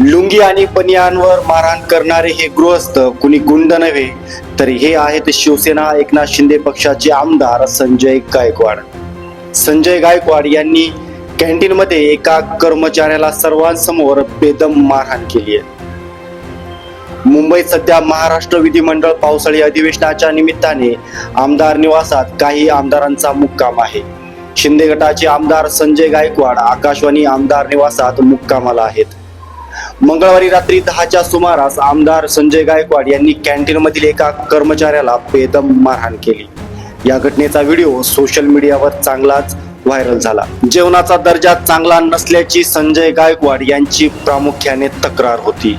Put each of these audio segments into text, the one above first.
लुंगी आणि बनियांवर मारहाण करणारे हे गृहस्थ कुणी गुंड नव्हे तर हे आहेत शिवसेना एकनाथ शिंदे पक्षाचे आमदार संजय गायकवाड. संजय गायकवाड यांनी कॅन्टीनमध्ये एका कर्मचाऱ्याला सर्वांसमोर बेदम मारहाण केली आहे. मुंबईत सध्या महाराष्ट्र विधिमंडळ पावसाळी अधिवेशनाच्या निमित्ताने आमदार निवासात काही आमदारांचा मुक्काम आहे. शिंदे गटाचे आमदार संजय गायकवाड आकाशवाणी आमदार निवासात मुक्कामाला आहेत. मंगळवारी रात्री दहाच्या सुमारास आमदार संजय गायकवाड यांनी कॅन्टीन मधील एका कर्मचाऱ्याला बेदम मारहाण केली. या घटनेचा व्हिडिओ सोशल मीडियावर चांगलाच व्हायरल झाला. जेवणाचा दर्जा चांगला नसल्याची संजय गायकवाड यांची प्रामुख्याने तक्रार होती.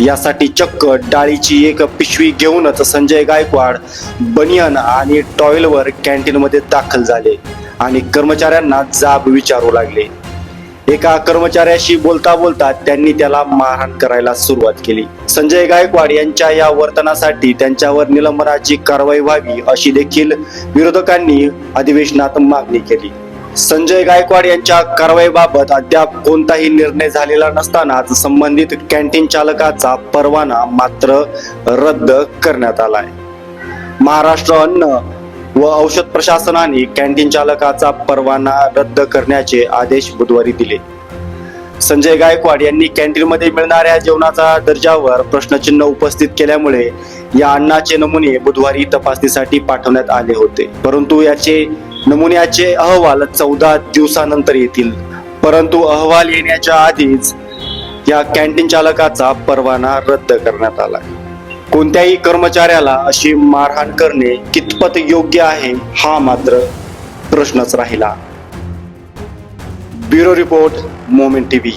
यासाठी चक्क डाळीची एक पिशवी घेऊनच संजय गायकवाड बनियन आणि टॉयलवर कॅन्टीनमध्ये दाखल झाले आणि कर्मचाऱ्यांना जाब विचारू लागले. एका कर्मचाऱ्याशी बोलता बोलता त्यांनी त्याला मारहाण करायला सुरुवात केली. संजय गायकवाड यांच्या या वर्तनासाठी त्यांच्यावर निलंबनाची कारवाई व्हावी अशी देखील विरोधकांनी अधिवेशनात मागणी केली. संजय गायकवाड यांच्या कारवाईबाबत अद्याप कोणताही निर्णय झालेला नसतानाच संबंधित कॅन्टीन चालकाचा परवाना मात्र रद्द करण्यात आलाय. महाराष्ट्र अन्न व औषध प्रशासनाने कॅन्टीन चालकाचा परवाना रद्द करण्याचे आदेश बुधवारी दिले. संजय गायकवाड यांनी कॅन्टीनमध्ये मिळणाऱ्या जेवणाचा दर्जावर प्रश्नचिन्ह उपस्थित केल्यामुळे या अन्नाचे नमुने बुधवारी तपासणीसाठी पाठवण्यात आले होते. परंतु याचे नमुन्याचे अहवाल चौदा दिवसानंतर येतील. परंतु अहवाल येण्याच्या आधीच या कॅन्टीन चालकाचा परवाना रद्द करण्यात आला. कोणत्याही कर्मचाऱ्याला अशी मारहाण करणे कितपत योग्य आहे हा मात्र प्रश्नच राहिला. Bureau report moment TV.